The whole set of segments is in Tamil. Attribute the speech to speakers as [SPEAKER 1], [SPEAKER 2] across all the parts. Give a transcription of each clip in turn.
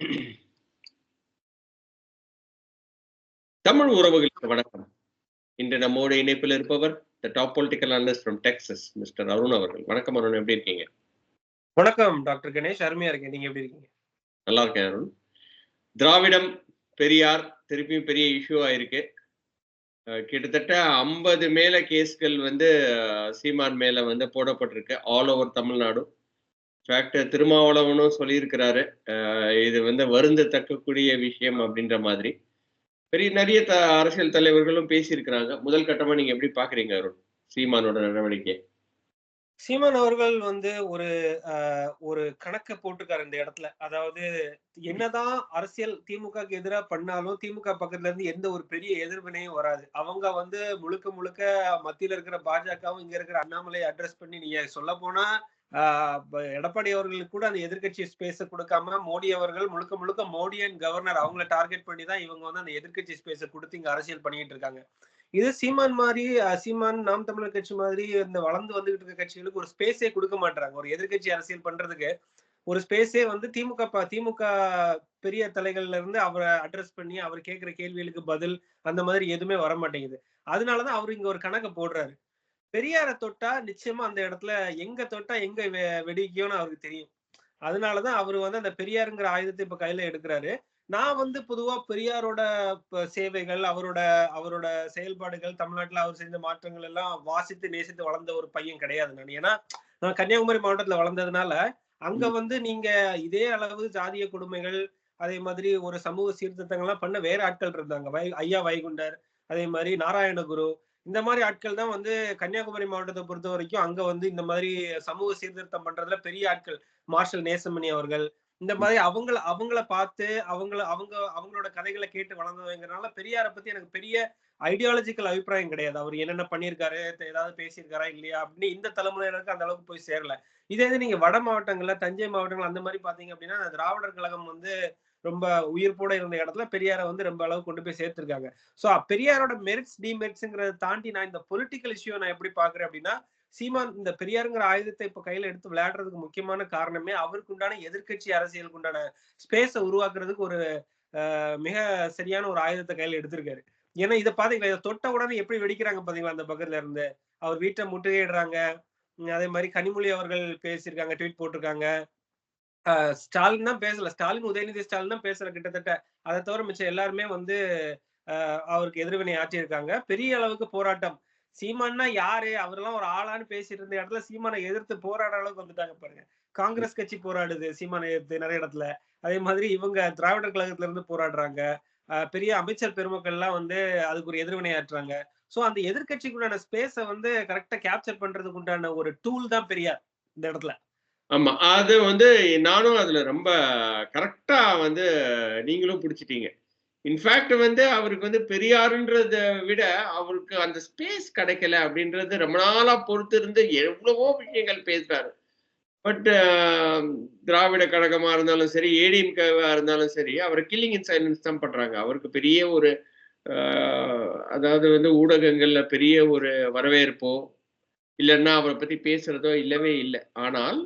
[SPEAKER 1] தமிழ் உறவுகளுக்கு வணக்கம். இன்று நம்மோட இணைப்பில் இருப்பவர் the top political analyst from Texas mister Arun அவர்கள். வணக்கம் அருண் எப்படி இருக்கீங்க?
[SPEAKER 2] வணக்கம் டாக்டர் கணேஷ். அருமையா இருக்கேன். நீங்க எப்படி இருக்கீங்க?
[SPEAKER 1] நல்லா இருக்கேன் அருண். திராவிடம் பெரியார் திருப்பியும் பெரிய இஷ்யூ ஆயிருக்கு கிட்டத்தட்ட ஐம்பது மேல கேஸ்கள் வந்து சீமான் மேல வந்து போடப்பட்டிருக்கு. All over Tamil Nadu. Fact திருமாவளவனும் சொல்லியிருக்கிறாரு. இது வந்து வருந்தத்தக்கக்கூடிய விஷயம் அப்படின்ற மாதிரி. பெரிய நிறைய த அரசியல் தலைவர்களும் பேசியிருக்கிறாங்க. முதல் கட்டமா நீங்க எப்படி பாக்குறீங்க அருண்? சீமானோட நடவடிக்கை
[SPEAKER 2] சீமான் அவர்கள் வந்து ஒரு ஆஹ், ஒரு கணக்கை போட்டிருக்காரு இந்த இடத்துல. அதாவது என்னதான் அரசியல் திமுகக்கு எதிராக பண்ணாலும் திமுக பக்கத்துல இருந்து எந்த ஒரு பெரிய எதிர்வினையும் வராது. அவங்க வந்து முழுக்க முழுக்க மத்தியில இருக்கிற பாஜகவும் இங்க இருக்கிற அண்ணாமலையை அட்ரஸ் பண்ணி நீங்க சொல்ல போனா எடப்பாடி அவர்களுக்கு கூட அந்த எதிர்க்கட்சி ஸ்பேஸ கொடுக்காம மோடி அவர்கள் முழுக்க முழுக்க மோடி அண்ட் கவர்னர் அவங்கள டார்கெட் பண்ணி தான் இவங்க வந்து அந்த எதிர்கட்சி ஸ்பேஸ கொடுத்து இங்க அரசியல் பண்ணிட்டு இருக்காங்க. இது சீமான் மாதிரி சீமான் நாம் தமிழர் கட்சி மாதிரி இந்த வளர்ந்து வந்துகிட்டு இருக்க கட்சிகளுக்கு ஒரு ஸ்பேஸே கொடுக்க மாட்டாங்க ஒரு எதிர்கட்சி அரசியல் பண்றதுக்கு ஒரு ஸ்பேஸே வந்து திமுக திமுக பெரிய தலைகள்ல இருந்து அவரை அட்ரஸ் பண்ணி அவர் கேட்கிற கேள்விகளுக்கு பதில் அந்த மாதிரி எதுவுமே வர மாட்டேங்குது அதனாலதான் அவர் இங்க ஒரு கணக்கை போடுறாரு. பெரியாரை தொட்டா நிச்சயமா அந்த இடத்துல எங்க தொட்டா எங்க வெடிக்கும்னு அவருக்கு தெரியும். அதனாலதான் அவர் வந்து அந்த பெரியாருங்கிற ஆயுதத்தை இப்ப கையில எடுக்கிறாரு. நான் வந்து பொதுவா பெரியாரோட சேவைகள் அவரோட அவரோட செயல்பாடுகள் தமிழ்நாட்டுல அவர் செஞ்ச மாற்றங்கள் எல்லாம் வாசித்து நேசித்து வளர்ந்த ஒரு பையன் கிடையாது நான். ஏன்னா நான் கன்னியாகுமரி மாவட்டத்துல வளர்ந்ததுனால அங்க வந்து நீங்க இதே அளவு ஜாதிய கொடுமைகள் அதே மாதிரி ஒரு சமூக சீர்திருத்தங்கள்லாம் பண்ண வேற ஆட்கள் இருந்தாங்க. வை ஐயா வைகுண்டர் அதே மாதிரி நாராயணகுரு இந்த மாதிரி ஆட்கள் தான் வந்து கன்னியாகுமரி மாவட்டத்தை பொறுத்த வரைக்கும் அங்க வந்து இந்த மாதிரி சமூக சீர்திருத்தம் பண்றதுல பெரிய ஆட்கள். மார்ஷல் நேசமணி அவர்கள். இந்த மாதிரி அவங்கள அவங்கள பார்த்து அவங்கள அவங்க அவங்களோட கதைகளை கேட்டு வளர்ந்தவங்கிறனால பெரியாரை பத்தி எனக்கு பெரிய ஐடியாலஜிக்கல் அபிப்பிராயம் கிடையாது. அவர் என்னென்ன பண்ணியிருக்காரு ஏதாவது பேசியிருக்காரா இல்லையா அப்படின்னு இந்த தலைமுறையினருக்கு அந்த அளவுக்கு போய் சேரல. இதே இது நீங்க வட மாவட்டங்கள்ல தஞ்சை மாவட்டங்கள் அந்த மாதிரி பாத்தீங்க அப்படின்னா திராவிடர் கழகம் வந்து ரொம்ப உயிர்ப்போட இருந்த இடத்துல பெரியாரை வந்து ரொம்ப அளவு கொண்டு போய் சேர்த்திருக்காங்க. சோ பெரியாரோட மெரிட்ஸ் டிமெரிட்ஸ்ங்கிறத தாண்டி நான் இந்த பொலிட்டிக்கல் இஷ்யூ நான் எப்படி பாக்குறேன் அப்படின்னா சீமான் இந்த பெரியாருங்கிற ஆயுதத்தை இப்ப கையில எடுத்து விளையாடுறதுக்கு முக்கியமான காரணமே அவருக்கு உண்டான எதிர்க்கட்சி அரசியலுக்கு உண்டான ஸ்பேஸை உருவாக்குறதுக்கு ஒரு மிக சரியான ஒரு ஆயுதத்தை கையில எடுத்திருக்காரு. ஏன்னா இதை பாத்தீங்களா இதை தொட்ட உடனே எப்படி வெடிக்கிறாங்க பாத்தீங்களா அந்த பக்கத்துல இருந்து? அவர் வீட்டை முற்றுகையிடுறாங்க. அதே மாதிரி கனிமொழி அவர்கள் பேசியிருக்காங்க ட்வீட் போட்டிருக்காங்க. ஸ்டாலின் தான் பேசல. ஸ்டாலின் உதயநிதி ஸ்டாலின் தான் பேசல கிட்டத்தட்ட. அதை தவிர மிச்சம் எல்லாருமே வந்து அவருக்கு எதிர்வினை ஆற்றியிருக்காங்க. பெரிய அளவுக்கு போராட்டம். சீமான்னா யாரு? அவரெல்லாம் ஒரு ஆளான்னு பேசிட்டு இருந்த இடத்துல சீமானை எதிர்த்து போராடுற அளவுக்கு வந்துட்டாங்க பாருங்க. காங்கிரஸ் கட்சி போராடுது சீமானை எதிர்த்து நிறைய இடத்துல. அதே மாதிரி இவங்க திராவிடர் கழகத்துல இருந்து போராடுறாங்க. அஹ் பெரிய அமைச்சர் பெருமக்கள் எல்லாம் வந்து அதுக்கு ஒரு எதிர்வினை ஆற்றுறாங்க. சோ அந்த எதிர்கட்சிக்குண்டான ஸ்பேஸை வந்து கரெக்டா கேப்சர் பண்றதுக்கு உண்டான ஒரு டூல் தான் பெரியார் இந்த இடத்துல.
[SPEAKER 1] ஆமா அது வந்து நானும் அதுல ரொம்ப கரெக்டா வந்து நீங்களும் பிடிச்சிட்டீங்க. இன்ஃபேக்ட் வந்து அவருக்கு வந்து பெரியாருன்றத விட அவருக்கு அந்த ஸ்பேஸ் கிடைக்கல அப்படின்றது ரொம்ப நாளா பொறுத்து இருந்து எவ்வளவோ விஷயங்கள் பேசுறாரு. பட் திராவிட கழகமா இருந்தாலும் சரி ஏடிஎம்கேவா இருந்தாலும் சரி அவரை கில்லிங் இன் சைலன்ஸ் தான் பண்றாங்க. அவருக்கு பெரிய ஒரு அதாவது வந்து ஊடகங்கள்ல பெரிய ஒரு வரவேற்போ இல்லைன்னா அவரை பத்தி பேசுறதோ இல்லவே இல்லை. ஆனால்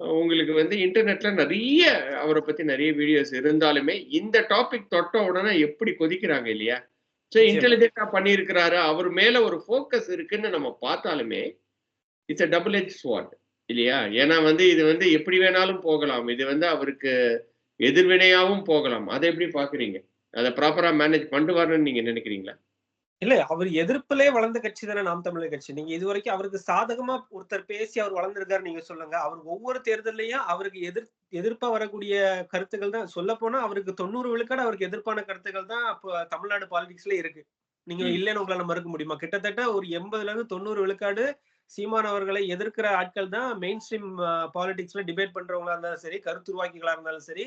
[SPEAKER 1] உங்களுக்கு வந்து இன்டர்நெட்ல நிறைய அவரை பத்தி நிறைய வீடியோஸ் இருந்தாலுமே இந்த டாபிக் தொட்ட உடனே எப்படி கொதிக்கிறாங்க இல்லையா? ஸோ
[SPEAKER 2] நிச்சயமா.
[SPEAKER 1] இன்டெலிஜென்டா பண்ணியிருக்கிறாரு. அவர் மேல ஒரு ஃபோக்கஸ் இருக்குன்னு நம்ம பார்த்தாலுமே it's a double edge sword இல்லையா? ஏன்னா வந்து இது வந்து எப்படி வேணாலும் போகலாம். இது வந்து அவருக்கு எதிர்வினையாவும் போகலாம். அதை எப்படி பாக்குறீங்க அதை ப்ராப்பரா மேனேஜ் பண்ணுவாருன்னு நீங்க நினைக்கிறீங்களா?
[SPEAKER 2] இல்ல அவர் எதிர்ப்பிலே வளர்ந்த கட்சி தானே நாம் தமிழர் கட்சி. நீங்க இது வரைக்கும் அவருக்கு சாதகமா ஒருத்தர் பேசி அவர் வளர்ந்திருக்காரு நீங்க சொல்லுங்க. அவர் ஒவ்வொரு தேர்தலையும் அவருக்கு எதிர் எதிர்ப்பா வரக்கூடிய கருத்துக்கள் தான். சொல்ல போனா அவருக்கு தொண்ணூறு விழுக்காடு அவருக்கு எதிர்ப்பான கருத்துக்கள் தான் இப்போ தமிழ்நாடு பாலிடிக்ஸ்ல இருக்கு. நீங்க. இல்லைன்னு உங்களால மறுக்க முடியுமா? கிட்டத்தட்ட ஒரு எண்பதுல இருந்து தொண்ணூறு விழுக்காடு சீமான் அவர்களை எதிர்க்கிற ஆட்கள் தான் மெயின் ஸ்ட்ரீம் பாலிடிக்ஸ்ல டிபேட் பண்றவங்களா இருந்தாலும் சரி கருத்துருவாக்கிகளா இருந்தாலும் சரி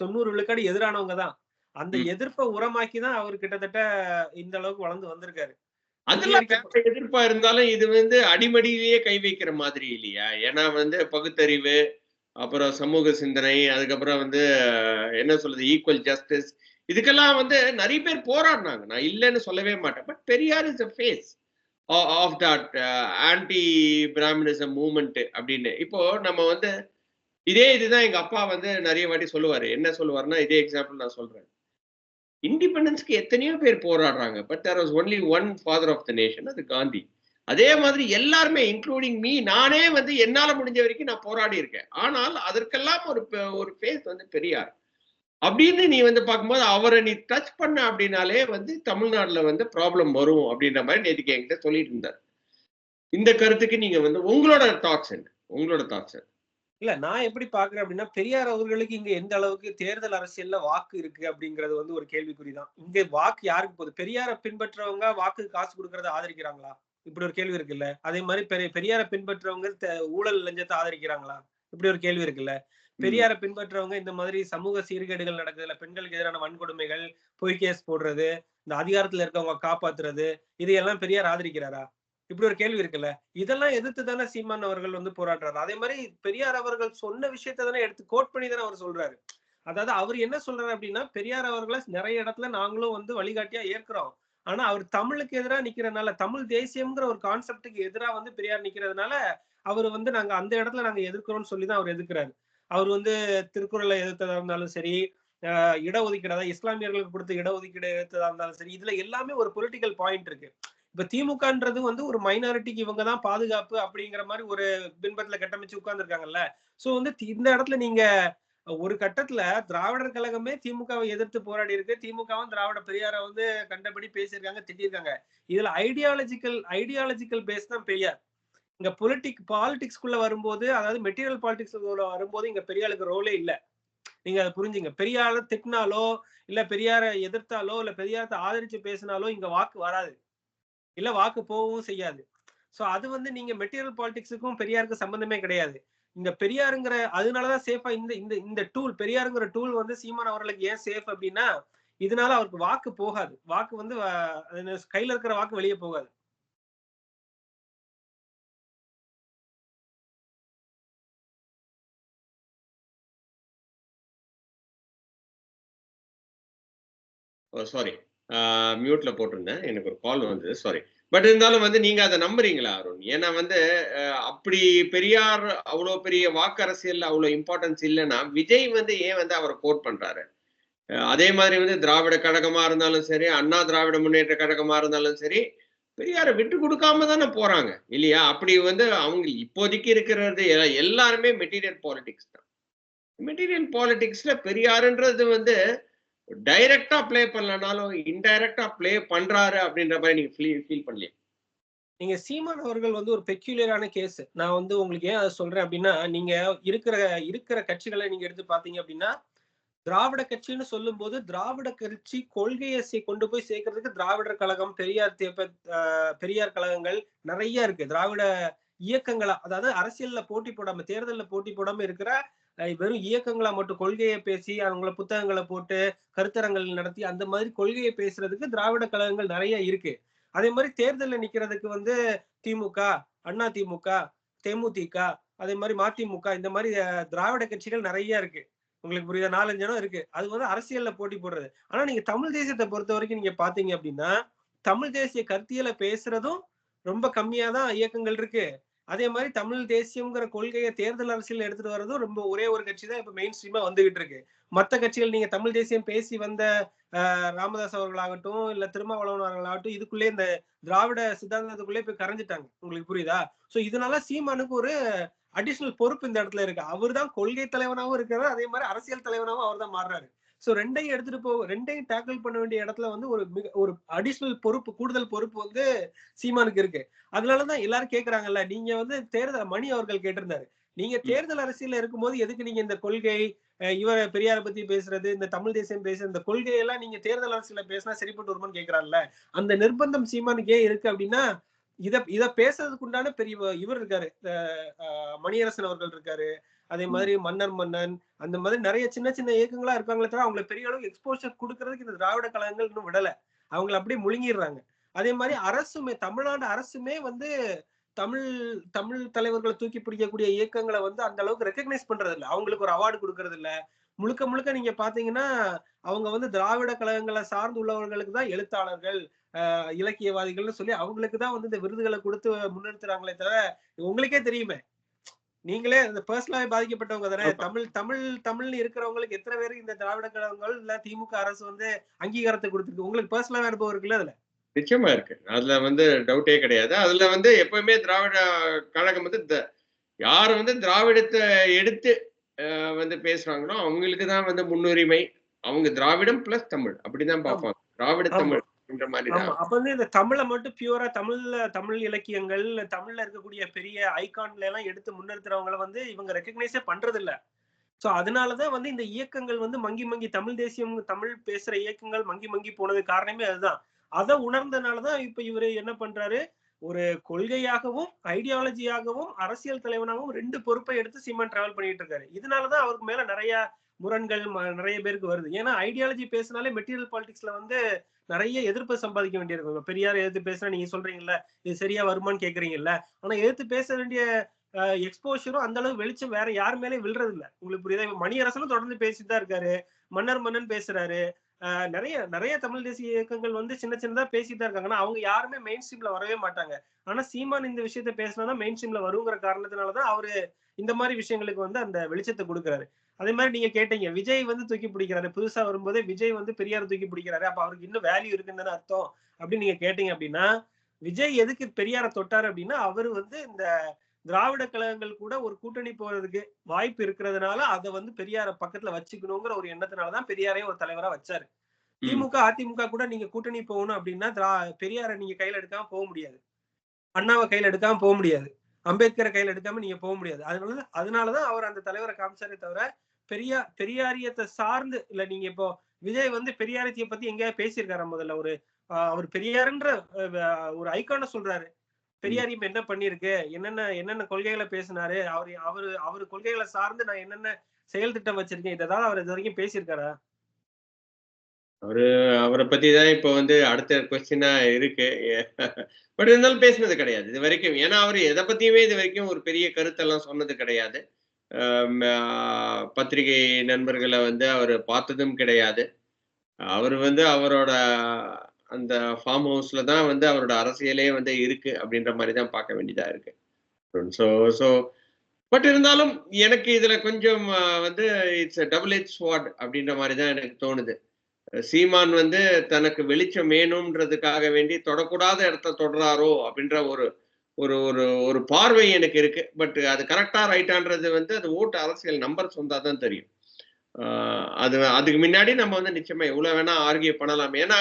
[SPEAKER 2] தொண்ணூறு விழுக்காடு எதிரானவங்க தான். அந்த. எதிர்ப்பை உரமாக்கி தான் அவர் கிட்டத்தட்ட இந்த அளவுக்கு வளர்ந்து வந்திருக்காரு.
[SPEAKER 1] அதெல்லாம் எதிர்ப்பா இருந்தாலும் இது வந்து அடிமடியிலேயே கை வைக்கிற மாதிரி இல்லையா? ஏன்னா வந்து பகுத்தறிவு அப்புறம் சமூக சிந்தனை அதுக்கப்புறம் வந்து என்ன சொல்றது ஈக்குவல் ஜஸ்டிஸ் இதுக்கெல்லாம் வந்து நிறைய பேர் போராடினாங்க. நான் இல்லைன்னு சொல்லவே மாட்டேன். But Periyar is a face of that anti Brahminism movement அப்படின்னு. இப்போ நம்ம வந்து இதே இதுதான் எங்க அப்பா வந்து நிறைய வாட்டி சொல்லுவாரு. என்ன சொல்லுவாருன்னா இதே எக்ஸாம்பிள் நான் சொல்றேன். இண்டிபெண்டன்ஸ்க்கு எத்தனையோ பேர் போராடுறாங்க. But there was only one father of the nation அது காந்தி. அதே மாதிரி எல்லாருமே இன்க்ளூடிங் மீ நானே வந்து என்னால் முடிஞ்ச வரைக்கும் நான் போராடி இருக்கேன். ஆனால் அதற்கெல்லாம் ஒரு ஒரு ஃபேஸ் வந்து பெரியார். அப்படின்னு நீ வந்து பார்க்கும்போது அவரை நீ டச் பண்ண அப்படின்னாலே வந்து தமிழ்நாட்டில் வந்து ப்ராப்ளம் வரும் அப்படின்ற மாதிரி நேற்றுக்கு என்கிட்ட சொல்லிட்டு இருந்தார். இந்த கருத்துக்கு நீங்க வந்து உங்களோட தாட்ஸ் என்ன? உங்களோட தாட்ஸ் என்ன?
[SPEAKER 2] இல்ல நான் எப்படி பாக்குறேன் அப்படின்னா பெரியார் அவர்களுக்கு இங்க எந்த அளவுக்கு தேர்தல் அரசியல்ல வாக்கு இருக்கு அப்படிங்கறது வந்து ஒரு கேள்விக்குறிதான். இங்க வாக்கு யாருக்கு போகுது? பெரியாரை பின்பற்றவங்க வாக்கு காசு கொடுக்கறத ஆதரிக்கிறாங்களா? இப்படி ஒரு கேள்வி இருக்குல்ல. அதே மாதிரி பெரிய பெரியாரை பின்பற்றவங்க ஊழல் லஞ்சத்தை ஆதரிக்கிறாங்களா? இப்படி ஒரு கேள்வி இருக்குல்ல. பெரியாரை பின்பற்றவங்க இந்த மாதிரி சமூக சீர்கேடுகள் நடக்குதுல பெண்களுக்கு எதிரான வன்கொடுமைகள் பொய் கேஸ் போடுறது இந்த அதிகாரத்துல இருக்கவங்க காப்பாத்துறது இதையெல்லாம் பெரியார் ஆதரிக்கிறாரா? இப்படி ஒரு கேள்வி இருக்குல்ல? இதெல்லாம் எதிர்த்து தானே சீமான் அவர்கள் வந்து போராடுறாரு. அதே மாதிரி பெரியார் அவர்கள் சொன்ன விஷயத்தை தானே எடுத்து கோட் பண்ணி தானே அவர் சொல்றாரு. அதாவது அவர் என்ன சொல்றாரு அப்படின்னா பெரியார் அவர்களை நிறைய இடத்துல நாங்களும் வந்து வழிகாட்டியா ஏற்கிறோம். ஆனா அவர் தமிழுக்கு எதிராக நிக்கிறதுனால தமிழ் தேசியம்ங்கிற ஒரு கான்செப்டுக்கு எதிராக வந்து பெரியார் நிக்கிறதுனால அவர் வந்து நாங்க அந்த இடத்துல நாங்க எதிர்க்கிறோம்னு சொல்லி தான் அவர் எதிர்க்கிறாரு. அவர் வந்து திருக்குறளை எதிர்த்ததா இருந்தாலும் சரி ஆஹ் இடஒதுக்கீடு அதாவது இஸ்லாமியர்களுக்கு கொடுத்த இடஒதுக்கீடு எதிர்த்ததா இருந்தாலும் சரி இதுல எல்லாமே ஒரு பொலிட்டிக்கல் பாயிண்ட் இருக்கு. இப்ப திமுகன்றது வந்து ஒரு மைனாரிட்டிக்கு இவங்க தான் பாதுகாப்பு அப்படிங்கிற மாதிரி ஒரு பின்பத்துல கட்டமைச்சு உட்கார்ந்துருக்காங்கல்ல. சோ வந்து இந்த இடத்துல நீங்க ஒரு கட்டத்துல திராவிடர் கழகமே திமுகவை எதிர்த்து போராடி இருக்கு. திமுகவும் திராவிட பெரியாரை வந்து கண்டபடி பேசியிருக்காங்க திட்டிருக்காங்க இதுல ஐடியாலஜிக்கல் ஐடியாலஜிக்கல் பேஸ் தான் பெரியார். இங்க பொலிட்டிக் பாலிடிக்ஸ்குள்ள வரும்போது அதாவது மெட்டீரியல் பாலிடிக்ஸ் வரும்போது இங்க பெரியாளுக்கு ரோலே இல்ல. நீங்க அதை புரிஞ்சுங்க. பெரியார திட்டினாலோ இல்ல பெரியாரை எதிர்த்தாலோ இல்ல பெரியாரத்தை ஆதரிச்சு பேசினாலோ இங்க வாக்கு வராது. இல்ல வாக்கு போகவும் செய்யாது. சோ அது வந்து நீங்க மெட்டீரியல் பாலிடிக்ஸுக்கும் பெரியாருக்கு சம்பந்தமே கிடையாது. இந்த பெரியாருங்கிற அதனாலதான் சேஃபா இந்த இந்த இந்த டூல் பெரியாருங்கிற டூல் வந்து சீமான் அவர்களுக்கு ஏன் சேஃப் அப்படின்னா இதனால அவருக்கு வாக்கு போகாது. வாக்கு வந்து கையில இருக்கிற வாக்கு வெளியே போகாது.
[SPEAKER 1] சாரி மியூட்ல போட்டிருந்தேன். எனக்கு ஒரு கால் வந்தது. சாரி பட் இருந்தாலும் வந்து நீங்க அதை நம்புறீங்களா அருண்? ஏன்னா வந்து அப்படி பெரியார் அவ்வளோ பெரிய வாக்கு அவ்வளோ இம்பார்ட்டன்ஸ் இல்லைன்னா விஜய் வந்து ஏன் வந்து அவரை கோட் பண்றாரு? அதே மாதிரி வந்து திராவிட கழகமா இருந்தாலும் சரி அண்ணா திராவிட முன்னேற்ற கழகமா இருந்தாலும் சரி பெரியாரை விட்டு கொடுக்காம தானே போறாங்க இல்லையா? அப்படி வந்து அவங்க இப்போதைக்கு இருக்கிறது எல்லாருமே மெட்டீரியல் பாலிடிக்ஸ் தான். மெட்டீரியல் பாலிடிக்ஸ்ல பெரியாருன்றது வந்து டைரக்டா பிளே பண்ணலனாலும் இன்டைரக்டா பிளே பண்றாரு அப்படின்ற மாதிரி நீங்க ஃபீல் பண்ணலையா?
[SPEAKER 2] நீங்க சீமான் அவர்கள் வந்து ஒரு பெக்யூலியரான கேஸ் நான் வந்து உங்களுக்கு ஏன் அதை சொல்றேன் அப்படின்னா நீங்க இருக்கிற இருக்கிற கட்சிகளை நீங்க எடுத்து பாத்தீங்க அப்படின்னா திராவிட கட்சின்னு சொல்லும் போது திராவிட கட்சி கொள்கையை சே- கொண்டு போய் சேர்க்கறதுக்கு திராவிடர் கழகம் பெரியார் தேப்ப பெரியார் கழகங்கள் நிறைய இருக்கு. திராவிட இயக்கங்களா அதாவது அரசியல்ல போட்டி போடாம தேர்தல்ல போட்டி போடாம இருக்கிற வெறும் இயக்கங்களா மட்டும் கொள்கையை பேசி அவங்கள புத்தகங்களை போட்டு கருத்தரங்கள் நடத்தி அந்த மாதிரி கொள்கையை பேசுறதுக்கு திராவிட கழகங்கள் நிறைய இருக்கு. அதே மாதிரி தேர்தலில் நிக்கிறதுக்கு வந்து திமுக அண்ணா திமுக தேமுதிக அதே மாதிரி மதிமுக இந்த மாதிரி திராவிட கட்சிகள் நிறைய இருக்கு. உங்களுக்கு புரியுதா? நாலஞ்சு இடம் இருக்கு. அது வந்து அரசியல்ல போட்டி போடுறது. ஆனா நீங்க தமிழ் தேசியத்தை பொறுத்த வரைக்கும் நீங்க பாத்தீங்க அப்படின்னா தமிழ் தேசிய கருத்தியலை பேசுறதும் ரொம்ப கம்மியா தான் இயக்கங்கள் இருக்கு. அதே மாதிரி தமிழ் தேசியம்ங்கிற கொள்கையை தேர்தல் அரசியல் எடுத்துட்டு வர்றதும் ரொம்ப ஒரே ஒரு கட்சி தான் இப்ப மெயின் ஸ்ட்ரீமா வந்துகிட்டு இருக்கு மற்ற கட்சிகள் நீங்க தமிழ் தேசியம் பேசி வந்த ராமதாஸ் அவர்களாகட்டும் இல்ல திருமாவளவன் அவர்களாகட்டும் இதுக்குள்ளே இந்த திராவிட சித்தாந்தத்துக்குள்ளே போய் கரைஞ்சிட்டாங்க. உங்களுக்கு புரியுதா? சோ இதனால சீமானுக்கு ஒரு அடிஷனல் பொறுப்பு இந்த இடத்துல இருக்கு. அவர் தான் கொள்கை தலைவனாகவும் இருக்கிறார் அதே மாதிரி அரசியல் தலைவனாகவும் அவர் தான் மாறுறாரு. சோ ரெண்டையும் எடுத்துட்டு போ ரெண்டையும் டேக்கிள் பண்ண வேண்டிய இடத்துல வந்து ஒரு மிக ஒரு அடிஷனல் பொறுப்பு கூடுதல் பொறுப்பு வந்து சீமானுக்கு இருக்கு. அதனாலதான் எல்லாரும் கேக்குறாங்கல்ல நீங்க வந்து தேர்தல் மணி அவர்கள் கேட்டிருந்தாரு. நீங்க தேர்தல் அரசியல்ல இருக்கும்போது எதுக்கு நீங்க இந்த கொள்கை இவர பெரியார பத்தி பேசுறது இந்த தமிழ் தேசியம் பேசுறது இந்த கொள்கையெல்லாம் நீங்க தேர்தல் அரசியல பேசினா சரிப்பட்டு வருமான்னு கேக்குறாங்கல்ல அந்த நிர்பந்தம் சீமானுக்கு இருக்கு அப்படின்னா இத இத பேசுறதுக்கு உண்டான பெரிய இவர் இருக்காரு மணியரசன் அவர்கள் இருக்காரு அதே மாதிரி மன்னர் மன்னன் அந்த மாதிரி நிறைய சின்ன சின்ன இயக்கங்களா இருக்காங்களே தவிர அவங்களை பெரிய அளவுக்கு எக்ஸ்போஷர் கொடுக்கறதுக்கு இந்த திராவிட கழகங்கள் இன்னும் விடல. அவங்கள அப்படியே முழுங்கிடுறாங்க. அதே மாதிரி அரசுமே தமிழ்நாடு அரசுமே வந்து தமிழ் தமிழ் தலைவர்களை தூக்கி பிடிக்கக்கூடிய இயக்கங்களை வந்து அந்த அளவுக்கு ரெக்கக்னைஸ் பண்றது இல்ல அவங்களுக்கு ஒரு அவார்டு கொடுக்கறது இல்ல முழுக்க முழுக்க நீங்க பாத்தீங்கன்னா அவங்க வந்து திராவிட கழகங்களை சார்ந்து உள்ளவர்களுக்கு தான் எழுத்தாளர்கள் இலக்கியவாதிகள்னு சொல்லி அவங்களுக்கு தான் வந்து இந்த விருதுகளை கொடுத்து முன்னிறுத்துறாங்களே தவிர உங்களுக்கே தெரியுமே. நீங்களே அந்த பர்சனலாவே பாதிக்கப்பட்டவங்க தானே. தமிழ் தமிழ் தமிழ்னு இருக்கிறவங்களுக்கு எத்தனை பேருக்கு இந்த திராவிட கழகங்கள் இல்ல திமுக அரசு வந்து அங்கீகாரத்தை கொடுத்துருக்கு? உங்களுக்கு பர்சனலாவே அனுபவம் இருக்குல்ல அதுல?
[SPEAKER 1] நிச்சயமா இருக்கு. அதுல வந்து டவுட்டே கிடையாது. அதுல வந்து எப்பவுமே திராவிட கழகம் வந்து யார் வந்து திராவிடத்தை எடுத்து வந்து பேசுறாங்களோ அவங்களுக்கு தான் வந்து முன்னுரிமை. அவங்க திராவிடம் பிளஸ் தமிழ். அப்படிதான் பார்ப்பாங்க. திராவிட. தமிழ் அப்படின்ற மாதிரி
[SPEAKER 2] அப்ப வந்து இந்த தமிழை மட்டும் பியூரா தமிழ்ல தமிழ் இலக்கியங்கள் தமிழ்ல இருக்கக்கூடிய பெரிய ஐகான்ல எல்லாம் எடுத்து முன்னிறுத்துறவங்கள வந்து இவங்க ரெக்கக்னைஸே பண்றது இல்ல சோ அதனாலதான் வந்து இந்த இயக்கங்கள் வந்து மங்கி மங்கி தமிழ் தேசியம் தமிழ் பேசுற இயக்கங்கள் மங்கி மங்கி போனது காரணமே அதுதான். அதை உணர்ந்தனாலதான் இப்ப இவரு என்ன பண்றாரு? ஒரு கொள்கையாகவும் ஐடியாலஜியாகவும் அரசியல் தலைவனாகவும் ரெண்டு பொறுப்பை எடுத்து சீமான் டிராவல் பண்ணிட்டு இருக்காரு. இதனாலதான் அவருக்கு மேல நிறைய முரண்கள் நிறைய பேருக்கு வருது. ஏன்னா ஐடியாலஜி பேசினாலே மெட்டீரியல் பாலிடிக்ஸ்ல வந்து நிறைய எதிர்ப்பு சம்பாதிக்க வேண்டியிருக்கும். பெரியார் எதிர்த்து பேசினா நீங்க சொல்றீங்கல்ல இது சரியா வருமான்னு கேக்குறீங்கல்ல ஆனா எதிர்த்து பேச வேண்டிய எக்ஸ்போஷரும் அந்த அளவு வெளிச்சம் வேற யார் மேலே விழுறது இல்ல உங்களுக்கு புரியுதா? இப்ப மணியரசனும் தொடர்ந்து பேசிட்டு தான் இருக்காரு. மன்னர் மன்னன் பேசுறாரு. நிறைய நிறைய தமிழ் தேசிய இயக்கங்கள் வந்து சின்ன சின்னதா பேசிட்டு தான் இருக்காங்க. ஆனா அவங்க யாருமே மெயின் ஸ்ட்ரீம்ல வரவே மாட்டாங்க. ஆனா சீமான் இந்த விஷயத்த பேசினாதான் மெயின் ஸ்ட்ரீம்ல வருங்கிற காரணத்தினாலதான் அவரு இந்த மாதிரி விஷயங்களுக்கு வந்து அந்த வெளிச்சத்தை கொடுக்குறாரு. அதே மாதிரி நீங்க கேட்டீங்க விஜய் வந்து தூக்கி பிடிக்கிறாரு. புதுசா வரும்போதே விஜய் வந்து பெரியார் தூக்கி பிடிக்கிறாரு. அப்ப அவருக்கு இன்னும் வேல்யூ இருக்குன்னு தானே அர்த்தம் அப்படின்னு நீங்க கேட்டீங்க அப்படின்னா விஜய் எதுக்கு பெரியார தொட்டாரு அப்படின்னா அவர் வந்து இந்த திராவிட கழகங்கள் கூட ஒரு கூட்டணி போறதுக்கு வாய்ப்பு இருக்கிறதுனால அதை வந்து பெரியார பக்கத்துல வச்சுக்கணுங்கிற ஒரு எண்ணத்தினாலதான் பெரியாரையும் ஒரு தலைவரா வச்சாரு. திமுக அதிமுக கூட நீங்க கூட்டணி போகணும் அப்படின்னா திரா- பெரியாரை நீங்க கையில எடுக்காம போக முடியாது. அண்ணாவை கையில எடுக்காம போக முடியாது. அம்பேத்கரை கையில எடுக்காம நீங்க போக முடியாது. அதனால அதனாலதான் அவர் அந்த தலைவரை காமிச்சாரே தவிர பெரியா பெரியாரியத்தை சார்ந்து இல்ல நீங்க இப்போ விஜய் வந்து பெரியாரியத்தை பத்தி எங்கேயாவது பேசியிருக்காரா முதல்ல? ஒரு அவர் பெரியாருன்ற ஒரு ஐக்கான சொல்றாரு. பெரியாரியம் என்ன பண்ணிருக்கு என்னென்ன என்னென்ன கொள்கைகளை பேசினாரு? அவர் அவரு அவரு கொள்கைகளை சார்ந்து நான் என்னென்ன செயல் திட்டம் வச்சிருக்கேன்? இததான் அவர் இது வரைக்கும் பேசியிருக்காரா?
[SPEAKER 1] அவரு அவரை பத்தி தான் இப்போ வந்து அடுத்த கொஸ்டினா இருக்கு. பட் இருந்தாலும் பேசினது கிடையாது. இது வரைக்கும் ஏன்னா அவர் எதை பத்தியுமே இது வரைக்கும் ஒரு பெரிய கருத்தெல்லாம் சொன்னது கிடையாது. பத்திரிகை நண்பர்களை வந்து அவர் பார்த்ததும் கிடையாது. அவர் வந்து அவரோட அந்த ஃபார்ம் ஹவுஸ்ல தான் வந்து அவரோட அரசியலே வந்து இருக்கு அப்படின்ற மாதிரி தான் பார்க்க வேண்டியதா இருக்கு. ஸோ ஸோ பட் இருந்தாலும் எனக்கு இதுல கொஞ்சம் வந்து இட்ஸ் டபுள் ஹெச் ஸ்வாட் அப்படின்ற மாதிரி தான் எனக்கு தோணுது. சீமான் வந்து தனக்கு வெளிச்சம் வேணும்ன்றதுக்காக வேண்டி தொடக்கூடாத இடத்த தொடராரோ அப்படின்ற ஒரு ஒரு ஒரு ஒரு பார்வை எனக்கு இருக்கு. பட் அது கரெக்டா ரைட்டான்றது வந்து அது ஓட்டு அரசியல் நம்பர் சொந்தா தான் தெரியும். அது அதுக்கு முன்னாடி நம்ம வந்து நிச்சயமா எவ்வளவு வேணா ஆர்கியூ பண்ணலாம். ஏன்னா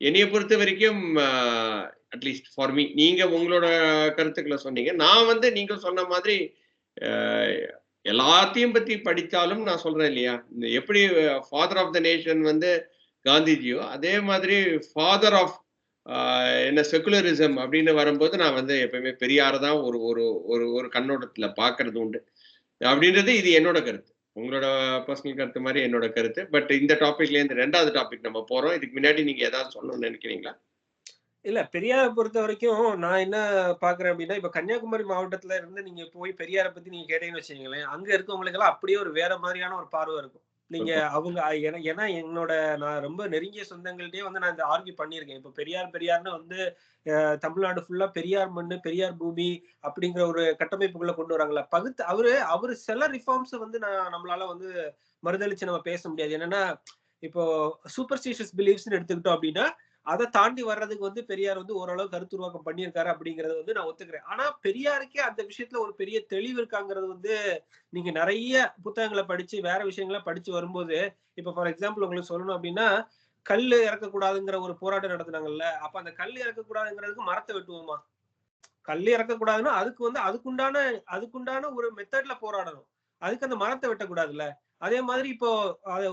[SPEAKER 1] என்னைய பொறுத்த வரைக்கும் அட்லீஸ்ட் ஃபார் மீ நீங்க உங்களோட கருத்துக்களை சொன்னீங்க. நான் வந்து நீங்க சொன்ன மாதிரி எல்லாத்தையும் பத்தி படித்தாலும் நான் சொல்றேன் இல்லையா? இந்த எப்படி ஃபாதர் ஆஃப் த நேஷன் வந்து காந்திஜியோ அதே மாதிரி ஃபாதர் ஆஃப் என்ன செகுலரிசம் அப்படின்னு வரும்போது நான் வந்து எப்பயுமே பெரியார தான் ஒரு ஒரு ஒரு ஒரு கண்ணோட்டத்தில் பார்க்கறது உண்டு. அப்படின்றது இது என்னோட கருத்து. உங்களோட பர்சனல் கருத்து மாதிரி என்னோட கருத்து. பட் இந்த டாபிக்லேருந்து ரெண்டாவது டாபிக் நம்ம போகிறோம் இதுக்கு முன்னாடி நீங்கள் ஏதாவது சொல்லணும்னு நினைக்கிறீங்களா?
[SPEAKER 2] இல்ல பெரியாரை பொறுத்த வரைக்கும் நான் என்ன பாக்குறேன் அப்படின்னா இப்ப கன்னியாகுமரி மாவட்டத்துல இருந்து நீங்க போய் பெரியாரை பத்தி நீங்க கேட்டீங்கன்னு வச்சுக்கீங்களேன் அங்க இருக்கவங்களுக்கு எல்லாம் அப்படியே ஒரு வேற மாதிரியான ஒரு பார்வை இருக்கும். நீங்க அவங்க ஏன்னா என்னோட நான் ரொம்ப நெருங்கிய சொந்தங்கள்ட்டயே வந்து நான் இந்த ஆர்கியூ பண்ணியிருக்கேன். இப்ப பெரியார் பெரியார்னு வந்து தமிழ்நாடு ஃபுல்லா பெரியார் மண்ணு பெரியார் பூமி அப்படிங்கிற ஒரு கட்டமைப்புக்குள்ள கொண்டு வராங்களா பகுத்து அவரு அவரு சில ரிஃபார்ம்ஸ் வந்து நான் நம்மளால வந்து மறுதளிச்சு நம்ம பேச முடியாது. என்னன்னா இப்போ சூப்பர்ஸ்டிஷியஸ் பிலீஃப்ஸ்னு எடுத்துக்கிட்டோம் அப்படின்னா அதை தாண்டி வர்றதுக்கு வந்து பெரியார் வந்து ஓரளவு கருத்துருவாக்கம் பண்ணியிருக்காரு அப்படிங்கறது வந்து நான் ஒத்துக்கிறேன். ஆனா பெரியாருக்கே அந்த விஷயத்துல ஒரு பெரிய தெளிவு இருக்காங்கிறது வந்து நீங்க நிறைய புத்தகங்களை படிச்சு வேற விஷயங்களை படிச்சு வரும்போது இப்ப ஃபார் எக்ஸாம்பிள் உங்களுக்கு சொல்லணும் அப்படின்னா கல் இறக்கக்கூடாதுங்கிற ஒரு போராட்டம் நடத்துனாங்கல்ல அப்ப அந்த கல் இறக்கக்கூடாதுங்கிறதுக்கு மரத்தை வெட்டுவோமா? கல் இறக்கக்கூடாதுன்னா அதுக்கு வந்து அதுக்குண்டான அதுக்குண்டான ஒரு மெத்தட்ல போராடணும். அதுக்கு அந்த மரத்தை வெட்டக்கூடாதுல்ல? அதே மாதிரி இப்போ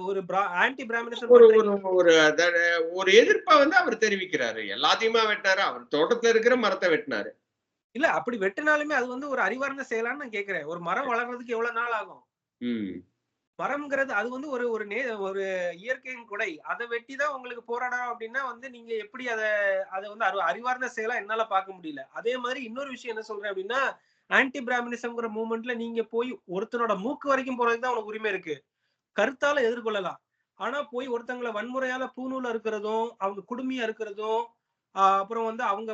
[SPEAKER 2] ஒரு ஆன்டி பிராமினிசம்
[SPEAKER 1] ஒரு ஒரு ஒரு எதிர்ப்பை வந்து அவர் தெரிவிக்கிறாரு. எல்லாத்தையுமா வெட்டினாரு? அவர் தோட்டத்துல இருக்கிற மரத்தை வெட்டினாரு.
[SPEAKER 2] இல்ல அப்படி வெட்டினாலுமே அது வந்து ஒரு அறிவார்ந்த செயலான்னு நான் கேக்குறேன். ஒரு மரம் வளர்றதுக்கு எவ்வளவு நாள் ஆகும்? மரம்ங்கிறது அது வந்து ஒரு ஒரு நே ஒரு இயற்கையின் கொடை. அதை வெட்டி தான் உங்களுக்கு போராடணும் அப்படின்னா வந்து நீங்க எப்படி அதை அதை வந்து அறி- அறிவார்ந்த செயலா என்னால பார்க்க முடியல. அதே மாதிரி இன்னொரு விஷயம் என்ன சொல்றேன் அப்படின்னா ஆன்டி பிராமினிசம்ங்கிற மூவ்மெண்ட்ல நீங்க போய் ஒருத்தனோட மூக்கு வரைக்கும் போறதுக்கு தான் உனக்கு உரிமை இருக்கு. கருத்தால எதிர்கொள்ளலாம். ஆனா போய் ஒருத்தங்களை வன்முறையால பூநூல இருக்கிறதும் அவங்க குடுமையா இருக்கிறதும் அப்புறம் வந்து அவங்க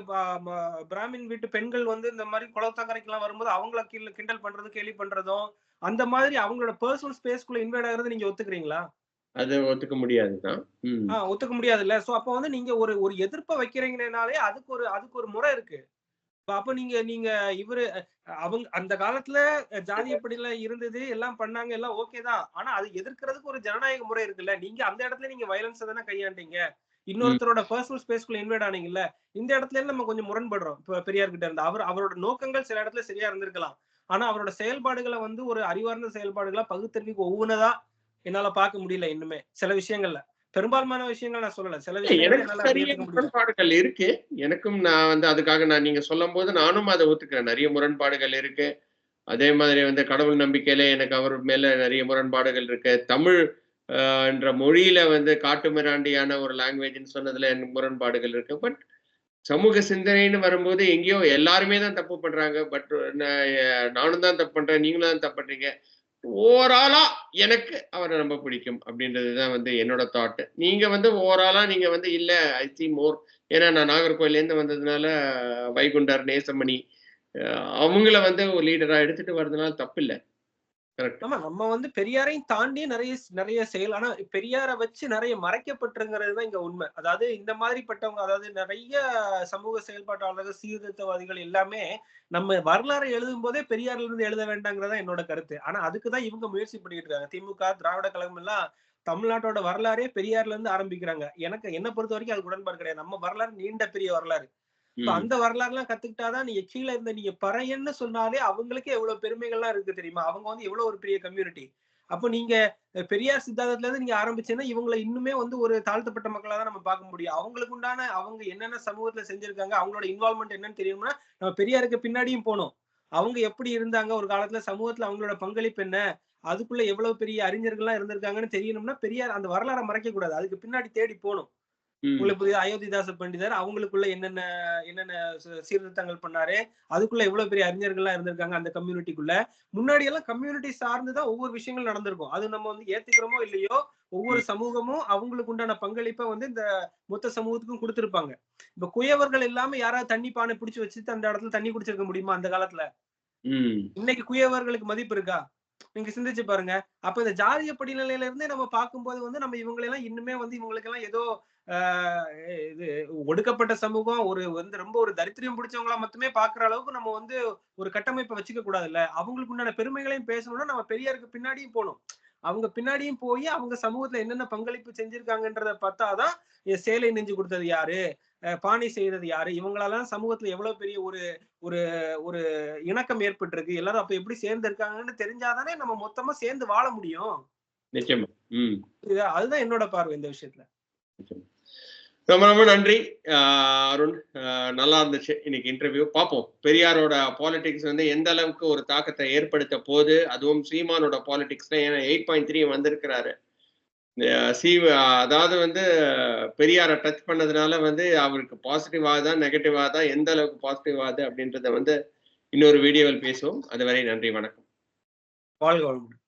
[SPEAKER 2] பிராமின் வீட்டு பெண்கள் வந்து இந்த மாதிரி குளத்தங்கரைக்கெல்லாம் வரும்போது அவங்கள கீழ கிண்டல் பண்றது கேலி பண்றதும் அந்த மாதிரி அவங்களோட பர்சனல் ஸ்பேஸ்க்குள்ள இன்வைட் ஆகுறது நீங்க ஒத்துக்கிறீங்களா?
[SPEAKER 1] அது ஒத்துக்க முடியாதுதான்
[SPEAKER 2] ஒத்துக்க முடியாதுல்ல. சோ அப்ப வந்து நீங்க ஒரு ஒரு எதிர்ப்பை வைக்கிறீங்கனாலே அதுக்கு ஒரு அதுக்கு ஒரு முறை இருக்கு. அப்ப நீங்க நீங்க இவரு அவங்க அந்த காலத்துல ஜாதி அப்படிலாம் இருந்தது எல்லாம் பண்ணாங்க எல்லாம் ஓகே தான். ஆனா அது எதிர்க்கிறதுக்கு ஒரு ஜனநாயக முறை இருக்குல்ல. நீங்க அந்த இடத்துல நீங்க வயலன்ஸ் தானே கையாண்டீங்க. இன்னொருத்தரோட பர்சனல் ஸ்பேஸ்க்குள்ள இன்வைட் ஆனீங்கல்ல இந்த இடத்துல எல்லாம் நம்ம கொஞ்சம் முரண்படுறோம். இப்ப பெரியார் கிட்ட இருந்து. அவர் அவரோட நோக்கங்கள் சில இடத்துல சரியா இருந்திருக்கலாம். ஆனா அவரோட செயல்பாடுகளை வந்து ஒரு அறிவார்ந்த செயல்பாடுகளா பகுத்தறிவுக்கு ஒவ்வொன்னதா என்னால பார்க்க முடியல இன்னுமே சில விஷயங்கள்ல. பெரும்பான்மையான விஷயங்கள் நான் சொல்லல. சில
[SPEAKER 1] முரண்பாடுகள் இருக்கு. எனக்கும் நான் வந்து அதுக்காக நான் நீங்க சொல்லும் போது நானும் அதை ஒத்துக்கிறேன். நிறைய முரண்பாடுகள் இருக்கு. அதே மாதிரி வந்து கடவுள் நம்பிக்கையில எனக்கு அவர் மேல நிறைய முரண்பாடுகள் இருக்கு. தமிழ் ஆஹ், என்ற மொழியில வந்து காட்டுமிராண்டியான ஒரு லாங்குவேஜ்னு சொன்னதுல எனக்கு முரண்பாடுகள் இருக்கு. பட் சமூக சிந்தனைன்னு வரும்போது எங்கேயோ எல்லாருமே தான் தப்பு பண்றாங்க. பட் நானும் தான் தப்பு பண்றேன். நீங்களும் தான் தப்பு பண்றீங்க. ஓவராலா எனக்கு அவரை ரொம்ப பிடிக்கும் அப்படின்றது தான் வந்து என்னோட தாட் நீங்க வந்து ஓவராலா நீங்க வந்து இல்ல ஐ சி மோர் ஏன்னா நான் நாகர்கோயில்ல இருந்து வந்ததுனால வைகுண்டர் நேசமணி அவங்கள வந்து ஒரு லீடரா எடுத்துட்டு வர்றதுனால தப்பு இல்ல
[SPEAKER 2] ஆமா நம்ம வந்து பெரியாரையும் தாண்டி நிறைய நிறைய செயல் ஆனா பெரியாரை வச்சு நிறைய மறைக்கப்பட்டிருங்கிறது தான் இங்க உண்மை. அதாவது இந்த மாதிரிப்பட்டவங்க அதாவது நிறைய சமூக செயல்பாட்டாளர்கள் சீர்திருத்தவாதிகள் எல்லாமே நம்ம வரலாறு எழுதும் போதே பெரியார்ல இருந்து எழுத வேண்டாங்கிறதா என்னோட கருத்து. ஆனா அதுக்குதான் இவங்க முயற்சி பண்ணிட்டு இருக்காங்க. திமுக திராவிட கழகம் எல்லாம் தமிழ்நாட்டோட வரலாறே பெரியார்ல இருந்து ஆரம்பிக்கிறாங்க. எனக்கு என்ன பொறுத்த வரைக்கும் அது உடன்பாடு கிடையாது. நம்ம வரலாறு நீண்ட பெரிய வரலாறு. அந்த வரலாறுலாம் கத்துக்கிட்டாதான் நீங்க கீழே இருந்த நீங்க பறையன்னு சொன்னாலே அவங்களுக்கே எவ்வளவு பெருமைகள்லாம் இருக்கு தெரியுமா? அவங்க வந்து எவ்வளவு ஒரு பெரிய கம்யூனிட்டி அப்போ நீங்க பெரியார் சித்தாந்தத்துல இருந்து நீங்க ஆரம்பிச்சீங்கன்னா இவங்களை இன்னுமே வந்து ஒரு தாழ்த்தப்பட்ட மக்களா தான் நம்ம பார்க்க முடியும். அவங்களுக்கு உண்டான அவங்க என்னென்ன சமூகத்துல செஞ்சிருக்காங்க அவங்களோட இன்வால்மெண்ட் என்னன்னு தெரியும்னா நம்ம பெரியாருக்கு பின்னாடியும் போகணும் அவங்க எப்படி இருந்தாங்க ஒரு காலத்துல சமூகத்துல அவங்களோட பங்களிப்பு என்ன அதுக்குள்ள எவ்வளவு பெரிய அறிஞர்கள்லாம் இருந்திருக்காங்கன்னு தெரியணும்னா பெரியார் அந்த வரலாறை மறைக்க கூடாது அதுக்கு பின்னாடி தேடி போகணும். உங்களுக்கு புரியுது அயோத்திதாச பண்டிதர் அவங்களுக்குள்ள என்னென்ன என்னென்ன சீர்திருத்தங்கள் பண்ணாரு அதுக்குள்ள எவ்வளவு பெரிய அறிஞர்கள்லாம் இருந்திருக்காங்க அந்த கம்யூனிட்டிக்குள்ள முன்னாடி எல்லாம் கம்யூனிட்டி சார்ந்துதான் ஒவ்வொரு விஷயங்கள் நடந்திருக்கும். அது நம்ம வந்து ஏத்துக்கிறோமோ இல்லையோ ஒவ்வொரு சமூகமும் அவங்களுக்கு உண்டான பங்களிப்பை வந்து இந்த மொத்த சமூகத்துக்கும் கொடுத்திருப்பாங்க. இப்ப குயவர்கள் இல்லாம யாராவது தண்ணி பானை பிடிச்சு வச்சுட்டு அந்த இடத்துல தண்ணி குடிச்சிருக்க முடியுமா அந்த காலத்துல? இன்னைக்கு குயவர்களுக்கு மதிப்பு இருக்கா? நீங்க சிந்திச்சு பாருங்க. அப்ப இந்த ஜாதிய படிநிலையில இருந்தே நம்ம பார்க்கும்போது வந்து நம்ம இவங்களை எல்லாம் இன்னுமே வந்து இவங்களுக்கு எல்லாம் ஏதோ இது ஒடுக்கப்பட்ட சமூகம் ஒரு வந்து ரொம்ப ஒரு தரித்திரியம் பிடிச்சவங்களா மட்டுமே பாக்குற அளவுக்கு நம்ம வந்து ஒரு கட்டமைப்பை வச்சுக்க கூடாதுல்ல? அவங்களுக்கு உண்டான பெருமைகளையும் பேசணும்னா நம்ம பெரியாருக்கு பின்னாடியும் போகணும் அவங்க பின்னாடியும் போய் அவங்க சமூகத்துல என்னென்ன பங்களிப்பு செஞ்சிருக்காங்கன்றத பார்த்தாதான் சேலை நெஞ்சு கொடுத்தது யாரு? பானை செய்யறது யாரு? இவங்களெல்லாம் சமூகத்துல எவ்வளவு பெரிய ஒரு ஒரு ஒரு இணக்கம் ஏற்பட்டிருக்கு? எல்லாரும் அப்ப எப்படி சேர்ந்து இருக்காங்கன்னு தெரிஞ்சாதானே நம்ம மொத்தமா சேர்ந்து வாழ முடியும்.
[SPEAKER 1] நிச்சயமா.
[SPEAKER 2] அதுதான் என்னோட பார்வை இந்த விஷயத்துல.
[SPEAKER 1] ரொம்ப ரொம்ப நன்றி. ஆஹ் அருண். நல்லா இருந்துச்சு இன்னைக்கு இன்டர்வியூ பார்ப்போம் பெரியாரோட பாலிடிக்ஸ் வந்து எந்த அளவுக்கு ஒரு தாக்கத்தை ஏற்படுத்த போது அதுவும் சீமானோட பாலிடிக்ஸ்ல ஏன்னா எயிட் பாயிண்ட் த்ரீ வந்திருக்கிறாரு. சீ அதாவது வந்து பெரியாரை டச் பண்ணதுனால வந்து அவருக்கு பாசிட்டிவ் ஆகுதா நெகட்டிவ் ஆகுதா எந்த அளவுக்கு பாசிட்டிவ் ஆகுது அப்படின்றத வந்து இன்னொரு வீடியோவில் பேசுவோம். அதுவரை நன்றி வணக்கம்.
[SPEAKER 2] வாழ்க வளமுடன்.